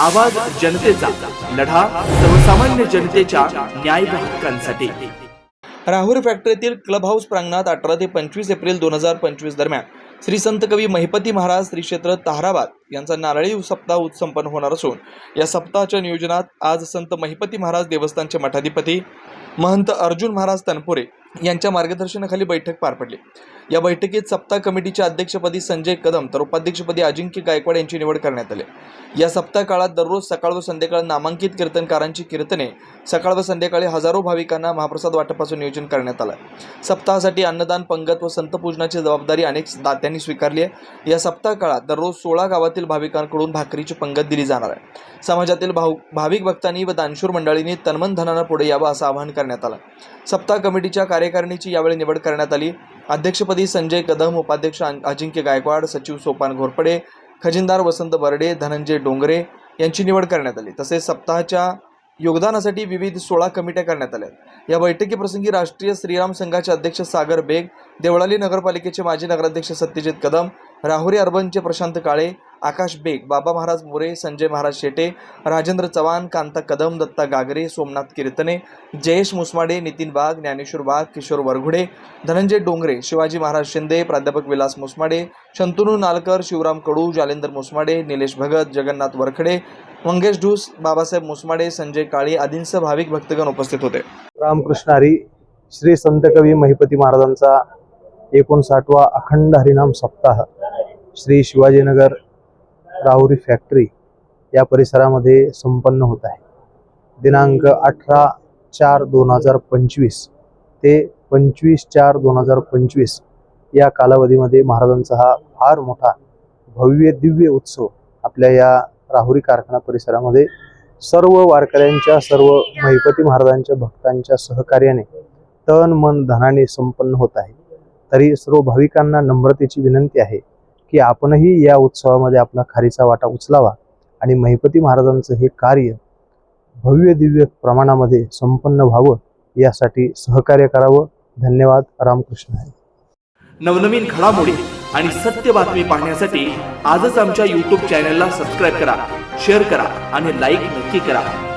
आवाज जनतेचा लढा सर्वसामान्य जनतेच्या न्याय हक्कांसाठी. राहुरी फॅक्टरीतील क्लब हाऊस प्रांगणात अठरा ते पंचवीस एप्रिल दोन हजार पंचवीस दरम्यान श्री संत कवी महिपती महाराज श्री क्षेत्र ताहराबाद यांचा नारळी सप्ताह संपन्न होणार असून या सप्ताहाच्या नियोजनात आज संत महिपती महाराज देवस्थानचे मठाधिपती महंत अर्जुन महाराज तनपुरे यांच्या मार्गदर्शनाखाली बैठक पार पडली. या बैठकीत सप्ताह कमिटीच्या अध्यक्षपदी संजय कदम तर उपाध्यक्षपदी अजिंक्य गायकवाड यांची निवड करण्यात आली. या सप्ताह काळात दररोज सकाळ व संध्याकाळ नामांकित कीर्तनकारांची कीर्तने सकाळ व संध्याकाळी हजारो भाविकांना महाप्रसाद वाटपाचं नियोजन करण्यात आलं. सप्ताहासाठी अन्नदान पंगत व संतपूजनाची जबाबदारी अनेक दात्यांनी स्वीकारली आहे. या सप्ताह काळात दररोज सोळा गावातील भाविकांकडून भाकरीची पंगत दिली जाणार आहे. समाजातील भाव भाविक भक्तांनी व दानशूर मंडळींनी तन्मन धनानं पुढे यावं असं आवाहन करण्यात आलं. सप्ताह कमिटीच्या कार्यकारिणीची यावेळी निवड करण्यात आली. अध्यक्षपदी संजय कदम उपाध्यक्ष अजिंक्य गायकवाड सचिव सोपान घोरपडे खजिनदार वसंत बर्डे धनंजय डोंगरे यांची निवड करण्यात आली. तसेच सप्ताहाच्या योगदानासाठी विविध सोळा कमिट्या करण्यात आल्या. या बैठकीप्रसंगी राष्ट्रीय श्रीराम संघाचे अध्यक्ष सागर बेग देवळाली नगरपालिकेचे माजी नगराध्यक्ष सत्यजित कदम राहुरी अर्बनचे प्रशांत काळे आकाश बेग बाबा महाराज मोरे संजय महाराज शेटे राजेंद्र चव्हाण कांता कदम दत्ता गागरे सोमनाथ कीर्तने जयेश मुसमाडे नितीन वाघ ज्ञानेश्वर वाघ किशोर वरघुडे धनंजय डोंगरे शिवाजी महाराज शिंदे प्राध्यापक विलास मुसमाडे शंतनू नालकर शिवराम कडू जालेंदर मुसमाडे निलेश भगत जगन्नाथ वरखडे मंगेश ढूस बाबासाहेब मुसमाडे संजय काळे आदींसह भाविक भक्तगण उपस्थित होते. रामकृष्ण हरी श्री संत कवी महिपती महाराजांचा एकोणसाठवा अखंड हरिनाम सप्ताह श्री शिवाजीनगर राहुरी फॅक्टरी या परिसरामध्ये संपन्न होत आहे. दिनांक अठरा चार दोन हजार पंचवीस ते पंचवीस चार दोन हजार पंचवीस या कालावधीमध्ये महाराजांचा हा फार मोठा भव्य दिव्य उत्सव आपल्या या राहुरी कारखाना परिसरामध्ये सर्व वारकऱ्यांच्या सर्व महिपती महाराजांच्या भक्तांच्या सहकार्याने तन मन धनाने संपन्न होत आहे. तरी सर्व भाविकांना नम्रतेची विनंती आहे की आपणही या उत्सवामध्ये आपला खारीचा वाटा उचलावा आणि महिपती महाराजांचं हे कार्य भव्य दिव्य प्रमाणामध्ये संपन्न व्हावं यासाठी सहकार्य करावं. धन्यवाद. रामकृष्ण आहे. नवनवीन घडामोडी आणि सत्य बातमी पाहण्यासाठी आजच आमच्या यूट्यूब चॅनलला सबस्क्राईब करा शेअर करा आणि लाईक नक्की करा.